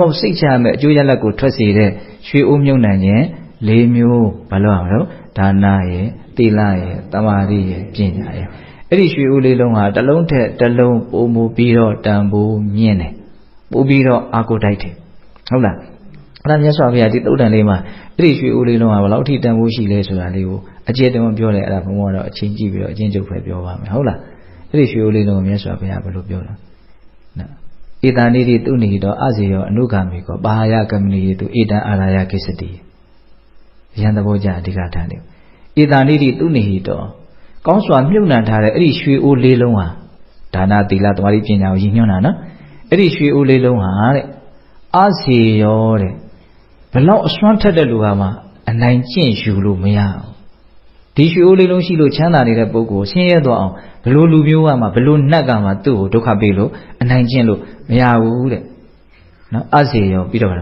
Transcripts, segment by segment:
ဘောစိတ်ချရမယ်အကျိုးရလဒ်ကိုထွက်စေတဲ့ရွှေအိုးမြုံနှံခြင်း၄မျိုးဘာလို့အောင်လို့ဒါနရဲ့သီလရဲ့တမာရီရဲ့ပညာရဲ့အဲ့ဒီရွှေအိုးလေးလုံးဟာတစ်လုံးထက်တစ်လုံးပိုမူပြီးတော့တန်ဖိုးမြင့်တယ်ပို့ပြီးတော့အာကိုတိုက်တယ်ဟုတ်လားအဲ့ဒါမြတ်စွာဘုရားဒီသုတ်တန်လေးမှာအဲ့ဒီရွှေအိုးလေးလုံးဟာဘယ်လောက်ထိတန်ဖိုးရှိလဲဆိုတာလေးကိုအကျေတုံးပြောတယ်အဲ့ဒါဘုံကတော့အချင်းကြည့်ပြီးတော့အချင်းချုပ်ပဲပြောပါမယ်ဟုတ်လားအဲ့ဒီရွှေအိုးလေးလုံးကိုမြတ်စွာဘုရားဘယ်လိုပြောလဲနော် ဧတနိတိသူနိဟိတောအစေယောအနုဂါမိကောပါဟယကမဏိယေတုဧတံအာရယကိစ္စတိယံသဘောကြအဓိကထားတယ်ဧတနိတိသူနိဟိတောကောင်းစွာမြုပ်နှံထားတဲ့အဲ့ဒီရွှေအိုးလေးလုံးဟာဒါနသီလသမာဓိပညာကိုရည်ညွှန်းတာနော်အဲ့ဒီရွှေအိုးလေးလုံးဟာတဲ့အစေယောတဲ့ဘလောက်အစွမ်းထက်တဲ့လူဟာမှအနိုင်ကျင့်ယူလို့မရအောင် ဒီရွှေအိုးလေးလုံးရှိလို့ချမ်းသာနေတဲ့ပုဂ္ဂိုလ်ဆင်းရဲသွားအောင်ဘလို့လူမျိုးကမှဘလို့နှက်ကမှသူ့ကိုဒုက္ခပေးလို့အနိုင်ကျင့်လို့မရဘူးတဲ့နော်အစေရောပြီးတော့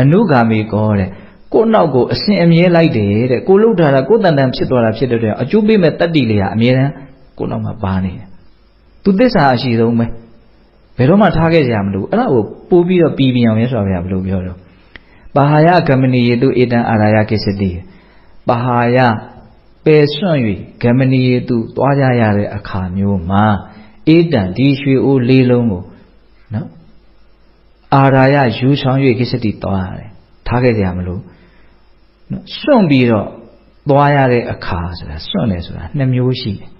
အနုဂါမိကောတဲ့ကိုယ့်နောက်ကိုအစဉ်အမြဲလိုက်တယ်တဲ့ကိုလှုပ်ထားတာကိုယ်တန်တန်ဖြစ်သွားတာဖြစ်တဲ့အတွက်အကျိုးပေးမဲ့တတ္တိလေးဟာအမြဲတမ်းကိုယ့်နောက်မှာပါနေတယ်သူသစ္စာအရှိဆုံးပဲဘယ်တော့မှထားခဲ့ကြမလို့အဲ့ဒါကိုပို့ပြီးတော့ပြီးပြအောင်ရဲဆိုပါဘယ်လိုပြောတော့ပါဟာယကမဏီယေတုဧတံအာရယကိစ္စတိပါဟာယ ပယ်ဆွန့်၍ဂမဏီယေတုသွားကြရတဲ့အခါမျိုးမှာဧတံဒီရွှေအိုးလေးလုံးကိုနော်အာရာယယူဆောင်၍ကိစ္စတိသွားရတယ်ထားခဲ့ကြမလို့နော်စွန့်ပြီးတော့သွားရတဲ့အခါဆိုတာစွန့်တယ်ဆိုတာနှစ်မျိုးရှိတယ်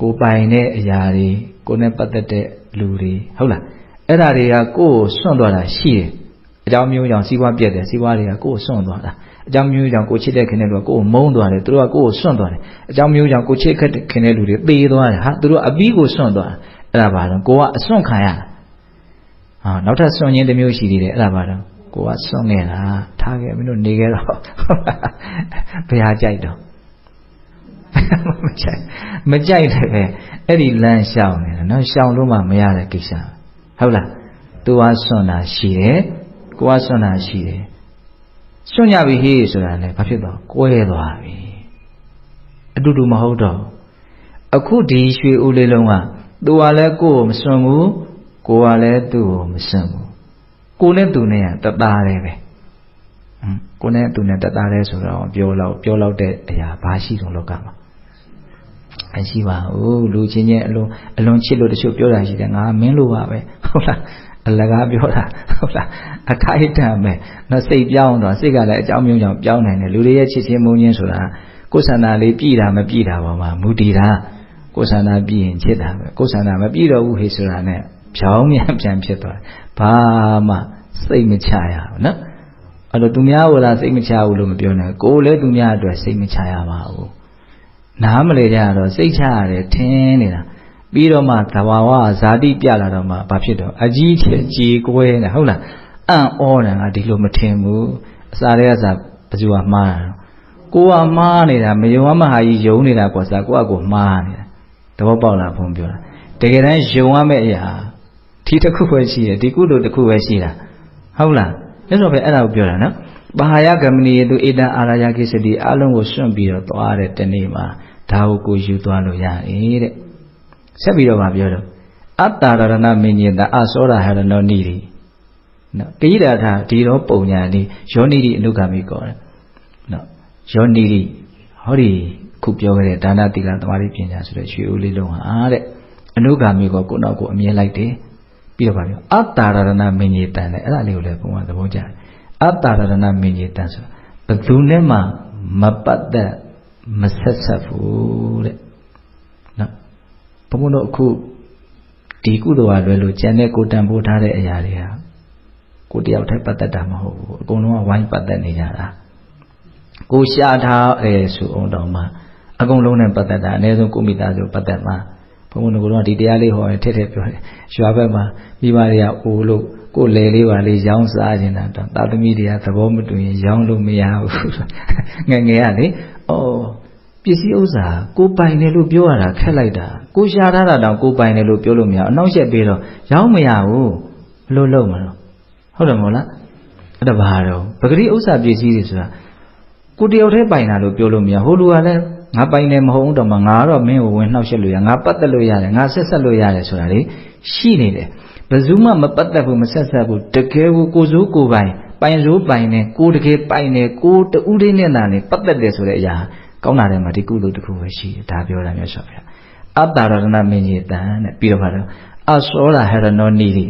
ကိုပိုင်တဲ့အရာတွေကိုနဲ့ပတ်သက်တဲ့လူတွေဟုတ်လားအဲ့ဒါတွေကကိုယ့်ကိုစွန့်သွားတာရှိတယ် အကြောင်းမျိုးကြောင့်စီးပွားပြက်တယ်စီးပွားတွေကကိုယ့်ကိုစွန့်သွားတာအကြောင်းမျိုးကြောင့်ကိုချစ်တဲ့ခင်တဲ့လူကကိုယ့်ကိုမုန်းသွားတယ်သူတို့ကကိုယ့်ကိုစွန့်သွားတယ်အကြောင်းမျိုးကြောင့်ကိုချစ်ခင်တဲ့လူတွေသေသွားတယ်ဟာသူတို့အပြီးကိုစွန့်သွားတယ်အဲ့ဒါပါတော့ကိုကအစွန့်ခံရတာဟာနောက်ထပ်စွန့်ခြင်းတစ်မျိုးရှိသေးတယ်အဲ့ဒါပါတော့ကိုကစွန့်နေတာထားခဲ့မင်းတို့နေခဲ့တော့ဘယ်ဟာကြိုက်တော့မကြိုက်မကြိုက်တယ်ပဲအဲ့ဒီလမ်းရှောင်နေတာနော်ရှောင်လို့မှမရတဲ့ကိစ္စဟုတ်လားသူကစွန့်တာရှိတယ် ကိုကစွန့်တာရှိတယ်စွန့်ကြပြီဟေးဆိုတာလည်းဘာဖြစ်တော့ကွဲသွားပြီအတူတူမဟုတ်တော့အခုဒီရွှေဦးလေးလုံးကသူကလည်းကိုယ်ကိုမစွန့်ဘူးကိုကလည်းသူ့ကိုမစွန့်ဘူးကိုနဲ့သူနဲ့ကတသားတည်းပဲဟမ်ကိုနဲ့သူနဲ့တသားတည်းဆိုတော့ပြောတော့ပြောတော့တဲ့အရာဘာရှိတော့လောကမှာအရှိပါဘူးလူချင်းချင်းအလွန်အလွန်ချစ်လို့တချို့ပြောတာရှိတယ်ငါမင်းလိုပါပဲဟုတ်လား အလကားပြောတာဟုတ်လားအခိုက်အတန့်ပဲနော်စိတ်ပြောင်းတော့စိတ်ကလည်းအကြောင်းမျိုးကြောင့်ပြောင်းနိုင်တယ်လူတွေရဲ့ချစ်ချင်းမုန်းချင်းဆိုတာကိုယ်ဆန္ဒလေးပြည်တာမပြည်တာပေါ်မှာမူတည်တာကိုယ်ဆန္ဒပြည်ရင်ချစ်တာပဲကိုယ်ဆန္ဒမပြည်တော့ဘူးဟေ့ဆိုတာနဲ့ဖြောင်းမြန်ပြန်ဖြစ်သွားတယ်ဘာမှစိတ်မချရဘူးနော်အဲ့တော့သူများဟိုလားစိတ်မချဘူးလို့မပြောနဲ့ကိုယ်လည်းသူများအတွက်စိတ်မချရပါဘူးနားမလဲကြတော့စိတ်ချရတယ်ထင်းနေတာ ပြီးတော့မှသဘာဝဇာတိပြလာတော့မှဘာဖြစ်တော့အကြီးချေကြေကွဲနေဟုတ်လားအံ့ဩတယ်ငါဒီလိုမထင်ဘူးအစာတွေကစားဘယ်သူကမှားတာကိုကမှားနေတာမယုံမဟာကြီးယုံနေတာကွာစားကိုကကိုမှားနေတာသဘောပေါက်လားဘုံပြောတာတကယ်တမ်းယုံရမယ့်အရာဒီတစ်ခုပဲရှိတယ်ဒီကုသိုလ်တစ်ခုပဲရှိတာဟုတ်လားမြတ်စွာဘုရားအဲ့ဒါကိုပြောတာနော်ပါဟာယကမဏီယေတုဧတံအာရယကိစ္စတိအလုံးကိုစွန့်ပြီးတော့သွားတဲ့တနေ့မှာဒါကိုကိုယူသွားလို့ရတယ်တဲ့ ဆက်ပြီးတော့ဗာပြောတော့အတ္တရဏမင်းကြီးတအသောရဟရဏောနိရိနော်ကိရိတာထာဒီတော့ပုံညာနိယောနိရိအနုဂမိကောတယ်နော်ယောနိရိဟောဒီခုပြောခဲ့တဲ့ဒါနတိလသမာဓိပညာဆိုတဲ့ရွှေဦးလေးလုံးဟာတဲ့အနုဂမိကောကိုနောက်ကိုအမြဲလိုက်တယ်ပြီးတော့ဗာပြောအတ္တရဏမင်းကြီးတန်တယ်အဲ့ဒါလေးကိုလည်းပုံမှန်သဘောကျတယ်အတ္တရဏမင်းကြီးတန်ဆိုတာဘယ်သူနဲ့မှမပတ်သက်မဆက်ဆက်ဘူးတဲ့နော် ဘုံဘုံတို့အခုဒီကုသိုလ်ကလွယ်လို့ကျန်တဲ့ကိုတန်ဖိုးထားတဲ့အရာတွေဟာကိုတယောက်တည်းပတ်သက်တာမဟုတ်ဘူးအကုန်လုံးကဝိုင်းပတ်သက်နေကြတာကိုရှားထားအဲဆိုအောင်တော့မှအကုန်လုံးနဲ့ပတ်သက်တာအနည်းဆုံးကိုမိသားစုပတ်သက်မှာဘုံဘုံတို့ကတော့ဒီတရားလေးဟောရင်ထက်ထက်ပြောတယ်ရွာဘက်မှာမိဘတွေကအိုးလို့ကိုလေလေးပါလေးရောင်းစားနေတာတော့သာသမီတွေကသဘောမတူရင်ရောင်းလို့မရဘူးငငယ်ကလေအော် ပစ္စည်းဥစ္စာကိုပိုင်တယ်လို့ပြောရတာခက်လိုက်တာကိုရှာထားတာတောင်ကိုပိုင်တယ်လို့ပြောလို့မရအနောက်ရက်ပြီးတော့ရောင်းမရဘူးဘလို့လုံးမလို့ဟုတ်တယ်မဟုတ်လားအဲ့ဒါဘာတော့ပဂတိဥစ္စာပစ္စည်းတွေဆိုတာကိုတယောက်တည်းပိုင်တာလို့ပြောလို့မရဟိုလူကလည်းငါပိုင်တယ်မဟုတ်တော့မှငါတော့မင်းကိုဝင်နှောက်ရှက်လို့ရငါပတ်သက်လို့ရတယ်ငါဆက်ဆက်လို့ရတယ်ဆိုတာလေရှိနေတယ်ဘယ်သူမှမပတ်သက်ဘူးမဆက်ဆက်ဘူးတကယ်ကိုကိုစိုးကိုပိုင်ပိုင်စိုးပိုင်နေကိုတကယ်ပိုင်နေကိုတူးလေးနဲ့သာနေပတ်သက်တယ်ဆိုတဲ့အရာ ကောင်းတာတဲ့မှာဒီကုသိုလ်တစ်ခုပဲရှိတယ်ဒါပြောတာမျိုးဆိုဗျာအတ္တရဏမင်းကြီးတန်တဲ့ပြီးတော့ပါတော့အစောရာဟရနောနီတွေ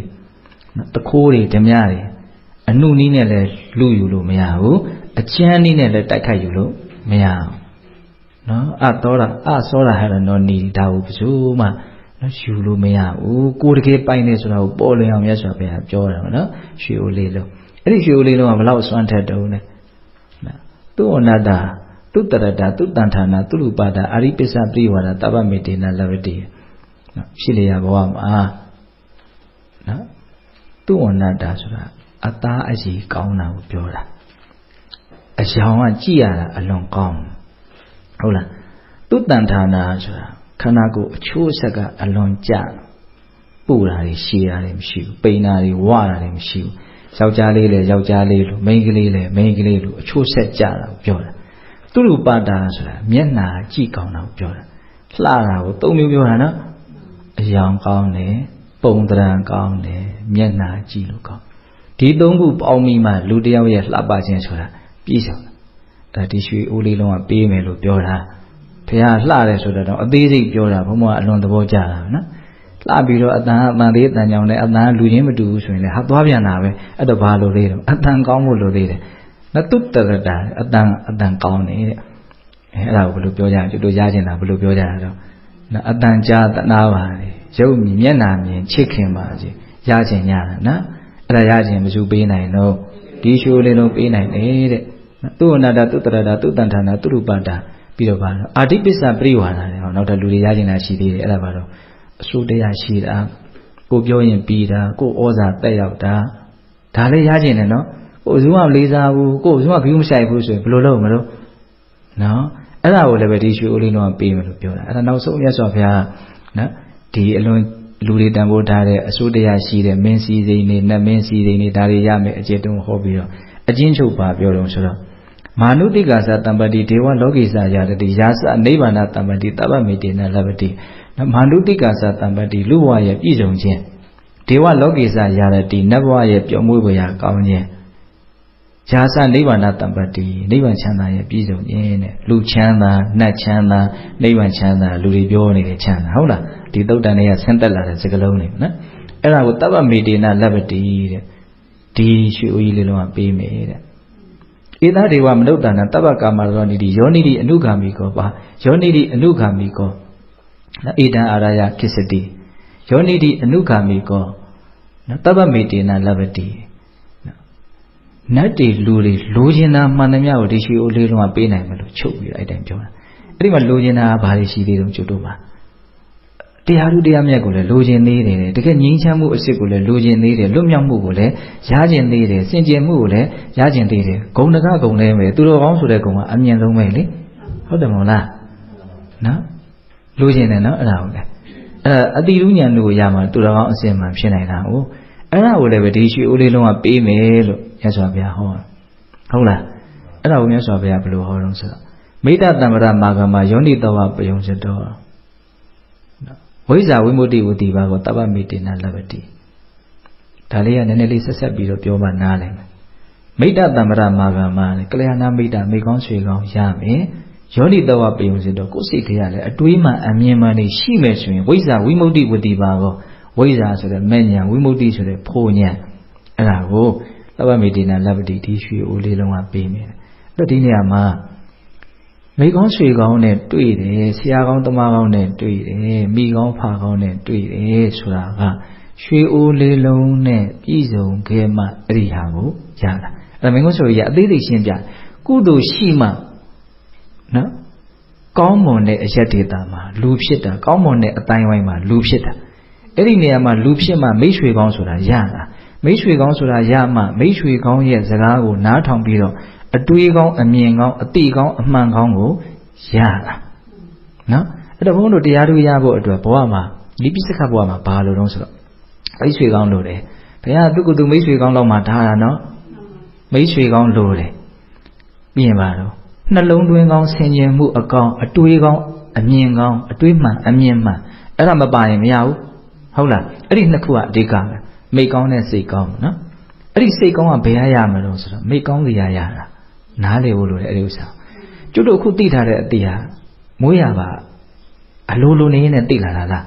တခိုးတွေဓမြတွေအနုနီးနဲ့လည်းလူယူလို့မရဘူးအချမ်းနီးနဲ့လည်းတိုက်ခိုက်ယူလို့မရဘူးနော်အသောရာအစောရာဟရနောနီဒါဟုဘယ်သူမှနော်ယူလို့မရဘူးကိုတကယ်ပိုင်နေဆိုတာကိုပေါ်လင်အောင်မြတ်စွာဘုရားပြောတာနော်ရွှေအိုလေးလုံးအဲ့ဒီရွှေအိုလေးလုံးကဘလောက်စွမ်းထက်တုံးလဲနော်သူ့အနတ္တ သူတရတာသူတန်ထာနာသူလူပါဒအာရိပစ္စပရိဝါဒတပ္ပမေတေနလဝတိနော်ရှိလျာဘဝမှာနော်သူ့အနတ္တဆိုတာအသားအကြီးကောင်းတာကိုပြောတာအယောင်ကကြည့်ရတာအလွန်ကောင်းဟုတ်လားသူတန်ထာနာဆိုတာခန္ဓာကိုယ်အချိုးဆက်ကအလွန်ကြပူတာတွေရှည်တာတွေမရှိဘူးပိန်တာတွေဝတာတွေမရှိဘူးယောက်ျားလေးလည်းယောက်ျားလေးလိုမိန်းကလေးလည်းမိန်းကလေးလိုအချိုးဆက်ကြတာကိုပြောတာ သူရူပတာဆိုတာမျက်နာကြည့်ကောင်းတာကိုပြောတာလှတာကိုသုံးမျိုးပြောတာနော်အယောင်ကောင်းတယ်ပုံတရံကောင်းတယ်မျက်နာကြည့်လို့ကောင်းဒီသုံးခုပေါင်းပြီးမှလူတစ်ယောက်ရဲ့လှပခြင်းဆိုတာပြည့်စုံတယ်အဲဒီရွှေအိုးလေးလုံးကပေးမယ်လို့ပြောတာဘုရားလှတယ်ဆိုတော့အသေးစိတ်ပြောတာဘုံကအလွန်သဘောကျတာနော်လှပြီးတော့အတန်အတန်လေးအတန်ကြောင့်လည်းအတန်လူချင်းမတူဘူးဆိုရင်လည်းဟာသွားပြန်တာပဲအဲ့တော့ဘာလို့လေးတော့အတန်ကောင်းဖို့လို့လေးတယ် နတုတရတာအတန်အတန်ကောင်းနေတဲ့အဲအဲ့ဒါကိုဘယ်လိုပြောကြလဲကျွတ်တို့ရကျင်တာဘယ်လိုပြောကြတာတော့နော်အတန်ကြားတနာပါလေရုပ်မြင်မျက်နာမြင်ချစ်ခင်ပါစေရကျင်ညတာနော်အဲ့ဒါရကျင်မစုပေးနိုင်တော့ဒီရှိုးလေးလုံးပေးနိုင်တယ်တဲ့သူ့အနာတသူတရတာသူတန်ထာနာသူရူပတာပြီးတော့ပါတော့အာတိပစ္စပရိဝါဒတယ်ဟောနောက်တော့လူတွေရကျင်တာရှိသေးတယ်အဲ့ဒါပါတော့အစိုးတရားရှိတာကိုပြောရင်ပြီးတာကိုဩဇာတက်ရောက်တာဒါလည်းရကျင်တယ်နော် ကိုယ်စုမလေးစားဘူးကိုယ်စုမဘီးမဆိုင်ဘူးဆိုရင်ဘယ်လိုလုပ်မလို့နော်အဲ့ဒါကိုလည်းပဲဒီရွှေအိုးလေးတော့ပေးမယ်လို့ပြောတာအဲ့ဒါနောက်ဆုံးမြတ်စွာဘုရားနော်ဒီအလွန်လူတွေတန်ဖိုးထားတဲ့အစိုးတရားရှိတဲ့မင်းစည်းစိမ်တွေနတ်မင်းစည်းစိမ်တွေဒါတွေရမယ်အကျေတုံးဟောပြီးတော့အချင်းချုပ်ပါပြောတော့ဆိုတော့မာနုတိကာသတံပတိဒေဝလောကိစ္စယာတတိယာစနိဗ္ဗာန်တံပတိတပ္ပမေတေနလပတိမာနုတိကာသတံပတိလူဘဝရဲ့ပြည့်စုံခြင်းဒေဝလောကိစ္စယာတတိနတ်ဘဝရဲ့ပျော်မွေ့ဖွယ်ရာကောင်းခြင်း ယာစနိဗ္ဗာန်တံပတိနိဗ္ဗာန်ချမ်းသာရဲ့ပြည့်စုံခြင်းတဲ့လူချမ်းသာနတ်ချမ်းသာနိဗ္ဗာန်ချမ်းသာလူတွေပြောနေတဲ့ချမ်းသာဟုတ်လားဒီသုတ်တန်တွေကဆင်းသက်လာတဲ့စကားလုံးတွေနော်အဲ့ဒါကိုတပ္ပမေတေနလပတိတဲ့ဒီရွှေဦးကြီးလေးလုံးကပေးမယ်တဲ့ဧသဒေဝမနုဿာနတပ္ပကာမရောနိတိယောနိတိအနုဂါမိကောပါယောနိတိအနုဂါမိကောဧတံအာရယကိစ္စတိယောနိတိအနုဂါမိကောနော်တပ္ပမေတေနလပတိ နတ်တွေလူတွေလိုချင်တာမှန်သမျှကိုဒီရှိအိုးလေးလုံးကပေးနိုင်မလို့ချုပ်ပြီးအဲ့တိုင်းပြောတာအဲ့ဒီမှာလိုချင်တာကဘာတွေရှိသေးတုံးကျွတ်တို့ပါတရားထုတရားမြတ်ကိုလည်းလိုချင်သေးတယ်တကယ်ငြိမ်းချမ်းမှုအစ်စ်ကိုလည်းလိုချင်သေးတယ်လွတ်မြောက်မှုကိုလည်းရချင်သေးတယ်စင်ကြယ်မှုကိုလည်းရချင်သေးတယ်ဂုံတကဂုံလဲမယ်သူတော်ကောင်းဆိုတဲ့ဂုံကအမြင့်ဆုံးပဲလေဟုတ်တယ်မဟုတ်လားနော်လိုချင်တယ်နော်အဲ့ဒါဟုတ်တယ်အဲ့ဒါအတိရုညာတို့ကိုရမှာသူတော်ကောင်းအစင်မှဖြစ်နိုင်တာဟုတ်အဲ့ဒါကိုလည်းပဲဒီရွှေအိုးလေးလုံးကပေးမယ်လို့ မြတ်စွာဘုရားဟောဟုတ်လားအဲ့ဒါကိုမြတ်စွာဘုရားဘယ်လိုဟောတော့ဆိုတော့မိတ္တတမ္ပရမာဂမယောနိတဝပယုံစတောဝိဇာဝိမုတိဝတိဘာကိုတပ္ပမေတ္တနာလဘတိဒါလေးကနည်းနည်းလေးဆက်ဆက်ပြီးတော့ပြောမှနားလည်မယ်မိတ္တတမ္ပရမာဂမလေကလျာဏမိတ္တမိကောင်းဆွေကောင်းရမယ်ယောနိတဝပယုံစတောကိုယ်စိတ်ကရလည်းအတွေးမှအမြင်မှနေရှိမယ်ဆိုရင်ဝိဇာဝိမုတိဝတိဘာကိုဝိဇာဆိုတဲ့မဲ့ညာဝိမုတိဆိုတဲ့ဖို့ညာအဲ့ဒါကို တပ္ပမေတေနလဘတိဒီရွှေအိုးလေးလုံးကပေးမယ်အဲ့တော့ဒီနေရာမှာမိကောင်းဆွေကောင်းနဲ့တွေ့တယ်ဆရာကောင်းတမကောင်းနဲ့တွေ့တယ်မိကောင်းဖာကောင်းနဲ့တွေ့တယ်ဆိုတာကရွှေအိုးလေးလုံးနဲ့ပြည်စုံခဲ့မှအဲ့ဒီဟာကိုရတာအဲ့ဒါမင်းကုန်းဆိုရအသေးသေးရှင်းပြကုသိုလ်ရှိမှနော်ကောင်းမွန်တဲ့အရက်ဒေတာမှာလူဖြစ်တာကောင်းမွန်တဲ့အတိုင်းဝိုင်းမှာလူဖြစ်တာအဲ့ဒီနေရာမှာလူဖြစ်မှမိတ်ဆွေကောင်းဆိုတာရတာ မိတ်ဆွေကောင်းဆိုတာရမှမိတ်ဆွေကောင်းရဲ့စကားကိုနားထောင်ပြီးတော့အတွေးကောင်းအမြင်ကောင်းအတိကောင်းအမှန်ကောင်းကိုရတာနော်အဲ့တော့ဘုန်းတို့တရားတို့ရဖို့အတွက်ဘဝမှာဒီပိစခဘဝမှာဘာလို့တော့ဆိုတော့မိတ်ဆွေကောင်းလို့တယ်ဘုရားသူကသူမိတ်ဆွေကောင်းတော့မှထားတာနော်မိတ်ဆွေကောင်းလို့တယ်ပြီးရင်ပါတော့နှလုံးသွင်းကောင်းဆင်ခြင်မှုအကောင်အတွေးကောင်းအမြင်ကောင်းအတွေးမှန်အမြင်မှန်အဲ့ဒါမပါရင်မရဘူးဟုတ်လားအဲ့ဒီနှစ်ခုကအဓိကပဲ မိတ်ကောင်းတဲ့စိတ်ကောင်းနော်အဲ့ဒီစိတ်ကောင်းကဘယ်ရရမလို့ဆိုတော့မိတ်ကောင်းစီရရတာနားလေဖို့လိုတယ်အဲ့ဒီဥစ္စာကျွတ်တို့အခုသိထားတဲ့အတိဟာမွေးရပါအလိုလိုနေနဲ့သိလာတာလား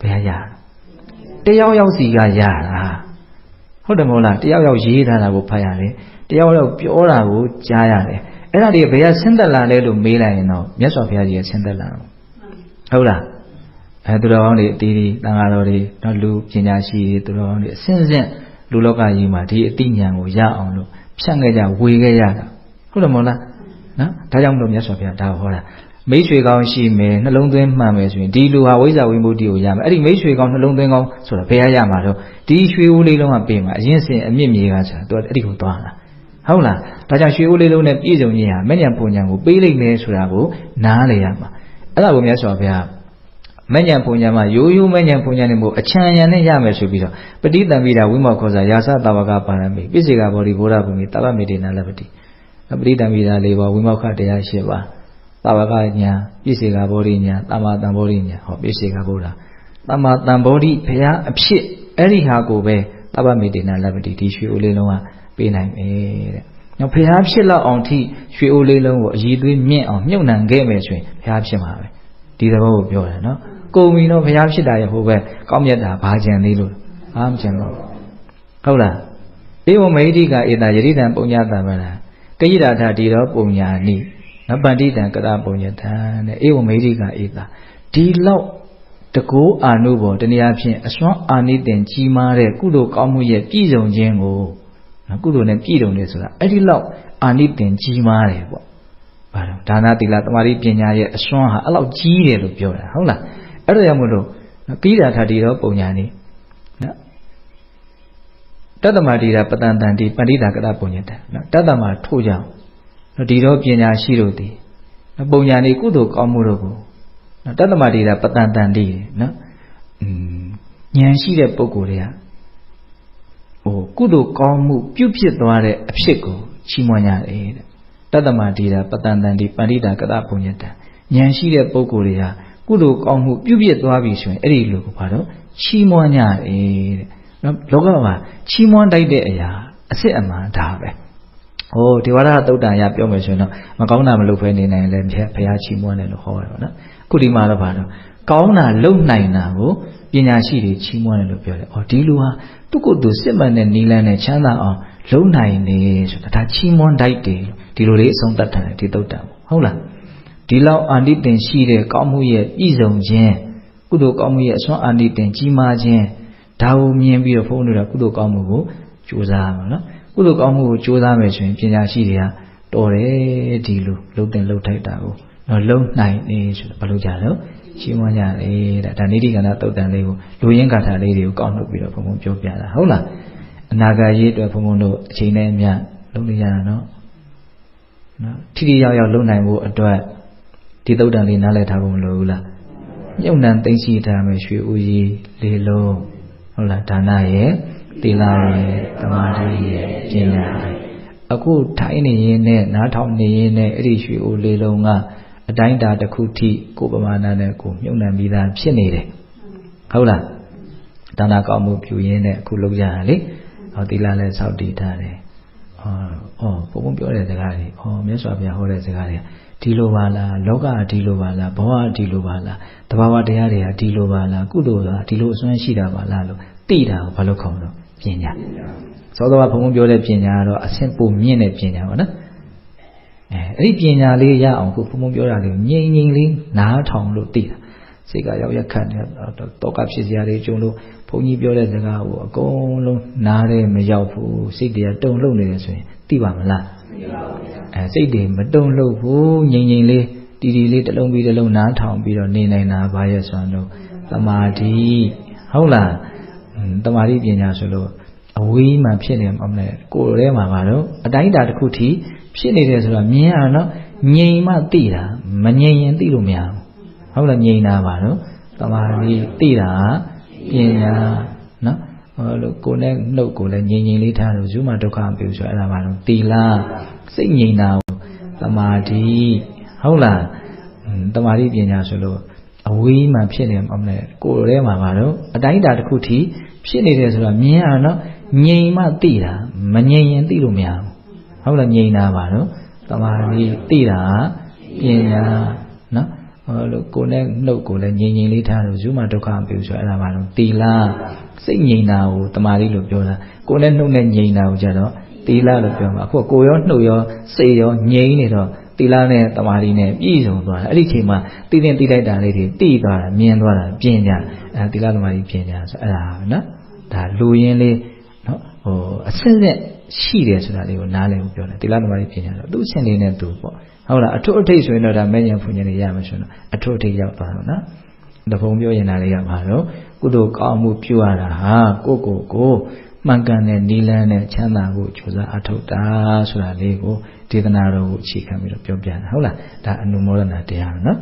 ဘယ်ရရတယောက်ယောက်စီကရတာဟုတ်တယ်မဟုတ်လားတယောက်ယောက်ရေးထားတာကိုဖတ်ရတယ်တယောက်ယောက်ပြောတာကိုကြားရတယ်အဲ့ဒါတွေဘယ်ကဆင်းသက်လာလဲလို့မေးလိုက်ရင်တော့မြတ်စွာဘုရားကြီးကဆင်းသက်လာတော့ဟုတ်လား အဲသူတော်ကောင်းတွေအတီးတီးတန်ဃာတော်တွေတော့လူပညာရှိတွေသူတော်ကောင်းတွေအစင်းစင်းလူလောကကြီးမှာဒီအတိညာကိုရအောင်လို့ဖြန့်ခဲ့ကြဝေခဲ့ရတာဟုတ်တယ်မဟုတ်လားနော်ဒါကြောင့်မလို့မြတ်စွာဘုရားဒါဟောတာမိတ်ဆွေကောင်းရှိမယ်နှလုံးသွင်းမှန်မယ်ဆိုရင်ဒီလူဟာဝိဇ္ဇာဝိမု ക്തി ကိုရမယ်အဲ့ဒီမိတ်ဆွေကောင်းနှလုံးသွင်းကောင်းဆိုတာဘယ်ရရမှာတော့ဒီရွှေဦးလေးလုံးကပြင်မှာအရင်စင်အမြင့်မြေကဆိုတာသူကအဲ့ဒီကိုသွားတာဟုတ်လားဒါကြောင့်ရွှေဦးလေးလုံးနဲ့ပြည့်စုံခြင်းဟာမဉ္ဇဉ်ပုံညာကိုပေးလိုက်မယ်ဆိုတာကိုနားလေရမှာအဲ့ဒါကိုမြတ်စွာဘုရား မဉ္ဇဉ်ပုံညာမှာရိုးရိုးမဉ္ဇဉ်ပုံညာနဲ့မို့အချမ်းရံနဲ့ရမယ်ဆိုပြီးတော့ပဋိသင်္ပိတာဝိမောခောဇာယာသတဝကပါရမီပိစေကဘောဓိဘောဓဗုမိတပ္ပမေတေနာလပတိပဋိသင်္ပိတာ၄ပါးဝိမောခတရား၈ပါးတဝကညာပိစေကဘောဓိညာတမ္မာတံဘောဓိညာဟောပိစေကဘောဓတမ္မာတံဘောဓိဘုရားအဖြစ်အဲ့ဒီဟာကိုပဲတပ္ပမေတေနာလပတိဒီရွှေဦးလေးလုံးကပေးနိုင်မယ်တဲ့။နောက်ဘုရားဖြစ်လောက်အောင်ထိရွှေအိုးလေးလုံးကိုအည်သွေးမြင့်အောင်မြုပ်နှံခဲ့မယ်ဆိုရင်ဘုရားဖြစ်မှာပဲ။ဒီသဘောကိုပြောတယ်နော်။ ကိုယ်မီတော့ဘုရားဖြစ်တာရဟိုပဲကောင်းမြတ်တာဘာကြံသေးလို့ဘာမကြံလို့ဟုတ်လား။ဧဝမေဟိကဧတယရိတံပုံညတံမလား။ကိရိတာထဒီတော့ပုံညာနိနပန္တိတံကရပုံညတံတဲ့ဧဝမေဟိကဧတဒီလောက်တကိုးအာနုဘောတနည်းအားဖြင့်အစွမ်းအာနိတင်ကြီးမားတဲ့ကုသိုလ်ကောင်းမှုရဲ့ပြည့်စုံခြင်းကိုနော်ကုသိုလ်နဲ့ပြည့်စုံတယ်ဆိုတာအဲ့ဒီလောက်အာနိသင်ကြီးမားတယ်ပေါ့ဘာလို့ဒါနသီလသမာဓိပညာရဲ့အစွမ်းဟာအဲ့လောက်ကြီးတယ်လို့ပြောတာဟုတ်လား အဲ့ဒါကြောင့်မို့လို့ကိရိယာထာတိတော့ပုံညာနေနော်တတ္တမတိတာပတန်တန်တိပန္တိတာကတပုံညတနော်တတ္တမထို့ကြောင့်ဒီတော့ပညာရှိတို့သည်ပုံညာနေကုသိုလ်ကောင်းမှုတို့ကိုနော်တတ္တမတိတာပတန်တန်တိနော်อืมဉာဏ်ရှိတဲ့ပုဂ္ဂိုလ်တွေကဟိုကုသိုလ်ကောင်းမှုပြုဖြစ်သွားတဲ့အဖြစ်ကိုချီးမွမ်းကြတယ်တဲ့တတ္တမတိတာပတန်တန်တိပန္တိတာကတပုံညတဉာဏ်ရှိတဲ့ပုဂ္ဂိုလ်တွေဟာ ကုသိုလ်ကောင်းမှုပြုဖြစ်သွားပြီဆိုရင်အဲ့ဒီလိုကိုဘာတော့ချီးမွမ်းကြတယ်တဲ့နော်လောကမှာချီးမွမ်းတိုက်တဲ့အရာအစ်စ်အမှန်ဒါပဲဟိုဒီဝါဒသုတ်တန်ရပြောမယ်ဆိုရင်တော့မကောင်းတာမလုပ်ဖဲနေနိုင်လည်းဘုရားချီးမွမ်းတယ်လို့ဟောတယ်ပေါ့နော်ခုဒီမှာတော့ဘာတော့ကောင်းတာလုပ်နိုင်တာကိုပညာရှိတွေချီးမွမ်းတယ်လို့ပြောတယ်။အော်ဒီလူဟာသူ့ကိုယ်သူစစ်မှန်တဲ့နီလန်းနဲ့ချမ်းသာအောင်လုပ်နိုင်နေဆိုတာဒါချီးမွမ်းတိုက်တယ်ဒီလိုလေးအဆုံးသတ်တယ်ဒီသုတ်တံဟုတ်လား ဒီလောက်အာနိသင်ရှိတဲ့ကောင်းမှုရဲ့ပြည့်စုံခြင်းကုသိုလ်ကောင်းမှုရဲ့အစွမ်းအာနိသင်ကြီးမားခြင်းဒါကိုမြင်ပြီးတော့ဘုန်းတော်ကကုသိုလ်ကောင်းမှုကိုကြိုးစားရမှာနော်ကုသိုလ်ကောင်းမှုကိုကြိုးစားမယ်ဆိုရင်ပညာရှိတွေကတော်တယ်ဒီလိုလှုပ်တင်လှုပ်ထိုက်တာကိုတော့လုံနိုင်နေဆိုတော့ဘာလို့ကြတော့ရှင်းမကြတယ်တဲ့ဒါနိတိကဏသုတ်တန်လေးကိုလူရင်းကာထာလေးတွေကိုကောက်နှုတ်ပြီးတော့ဘုံဘုံပြောပြတာဟုတ်လားအနာဂတ်ရေးအတွက်ဘုံဘုံတို့အချိန်နဲ့အမျှလုပ်နေရတာနော်နော်ထိထိရောက်ရောက်လုပ်နိုင်ဖို့အတွက် ဒီသုတ်တန်လေးနားလည်ထားဖို့မလိုဘူးလားမြုပ်နှံသိသိထားမယ်ရွှေဦးကြီးလေးလုံးဟုတ်လားဒါနရဲ့သီလရဲ့သမာဓိရဲ့ပညာရဲ့အခုထိုင်နေရင်နဲ့နားထောင်နေရင်နဲ့အဲ့ဒီရွှေဦးလေးလုံးကအတိုင်းတာတစ်ခုထိကိုပမာဏနဲ့ကိုမြုပ်နှံပြီးသားဖြစ်နေတယ်ဟုတ်လားဒါနာကောင်းမှုပြုရင်းနဲ့အခုလုပ်ကြရလေဟောသီလလည်းစောင့်တည်ထားတယ်ဟောဟောဘုံဘုံပြောတဲ့စကားတွေဟောမြတ်စွာဘုရားဟောတဲ့စကားတွေ ဒီလိုပါလားလောကဒီလိုပါလားဘဝဒီလိုပါလားတဘာဝတရားတွေကဒီလိုပါလားကုသိုလ်ကဒီလိုအစွမ်းရှိတာပါလားလို့သိတာကိုဘာလို့ခေါ်တော့ပညာသောတော်ဘုံဘုံပြောတဲ့ပညာကတော့အဆင့်ပုံမြင့်တဲ့ပညာပါနော်အဲအဲ့ဒီပညာလေးရအောင်ခုဘုံဘုံပြောတာလေးငြိမ်ငြိမ်လေးနားထောင်လို့သိတာစိတ်ကရောက်ရက်ခတ်နေတော့ကဖြစ်စရာတွေကြုံလို့ဘုန်းကြီးပြောတဲ့စကားကိုအကုန်လုံးနားရဲမရောက်ဘူးစိတ်တွေကတုန်လှုပ်နေတယ်ဆိုရင်သိပါမလားသိပါဘူး အဲစိတ်တွေမတုန်လှုပ်ဘူးငြိမ်ငြိမ်လေးတီတီလေးတစ်လုံးပြီးတစ်လုံးနားထောင်ပြီးတော့နေနိုင်တာဘာရဲ့ဆိုတော့သမာဓိဟုတ်လားသမာဓိပညာဆိုလို့အဝေးမှဖြစ်နေမှာမလဲကိုယ်ထဲမှာပါတော့အတိုင်းတာတစ်ခုထိဖြစ်နေတယ်ဆိုတော့မြင်ရတော့ငြိမ်မှသိတာမငြိမ်ရင်သိလို့မရဘူးဟုတ်လားငြိမ်တာပါတော့သမာဓိသိတာပညာ နော်ဟောလို့ကိုယ်နဲ့နှုတ်ကိုလည်းငြိမ်ငြိမ်လေးထားလို့ဇုမဒုက္ခမပြုဆိုအဲ့ဒါပါတော့တီလာစိတ်ငြိမ်တာသမာဓိဟုတ်လားသမာဓိပညာဆိုလို့အဝေးမှဖြစ်နေမှာမလဲကိုယ်ထဲမှာပါတော့အတိုင်းတာတစ်ခုထိဖြစ်နေတယ်ဆိုတာမြင်ရတာနော်ငြိမ်မှသိတာမငြိမ်ရင်သိလို့မရဘူးဟုတ်လားငြိမ်တာပါနော်တမာရီသိတာပညာ နော်ဟောလို့ကိုယ်နဲ့နှုတ်ကိုလည်းငြိမ်ငြိမ်လေးထားလို့ဇုမဒုက္ခမပြုဆိုအဲ့ဒါပါလို့တီလာစိတ်ငြိမ်တာကိုတမာရီလို့ပြောတာကိုယ်နဲ့နှုတ်နဲ့ငြိမ်တာကိုကြတော့တီလာလို့ပြောမှာအခုကိုယ်ရောနှုတ်ရောစိတ်ရောငြိမ်နေတော့တီလာနဲ့တမာရီနဲ့ပြည့်စုံသွားတာအဲ့ဒီချိန်မှာတီးတင်တီးလိုက်တာလေးတွေတိသွားတာမြင်သွားတာပညာအဲတီလာတမာရီပညာဆိုအဲ့ဒါပဲနော်ဒါလူရင်းလေးနော်ဟိုအစစ်စစ်ရှိတယ်ဆိုတာလေးကိုနားလည်ဖို့ပြောတယ်တီလာတမာရီပညာတော့သူ့အရှင်လေးနဲ့သူပေါ့ ဟုတ်လားအထွတ်အထိပ်ဆိုရင်တော့ဒါမဲ့ညာဖွညာတွေရမှာဆိုတော့အထွတ်အထိပ်ရောက်သွားတော့နော်တဖုံပြောရင်ဒါလေးကဘာလို့ကုသိုလ်ကောင်းမှုပြုရတာဟာကိုကိုကိုမှန်ကန်တဲ့နိလန်းနဲ့ချမ်းသာကိုကြိုးစားအထောက်တာဆိုတာလေးကိုဒေသနာတော်ကိုအခြေခံပြီးတော့ပြောပြတာဟုတ်လားဒါအနုမောဒနာတရားနော်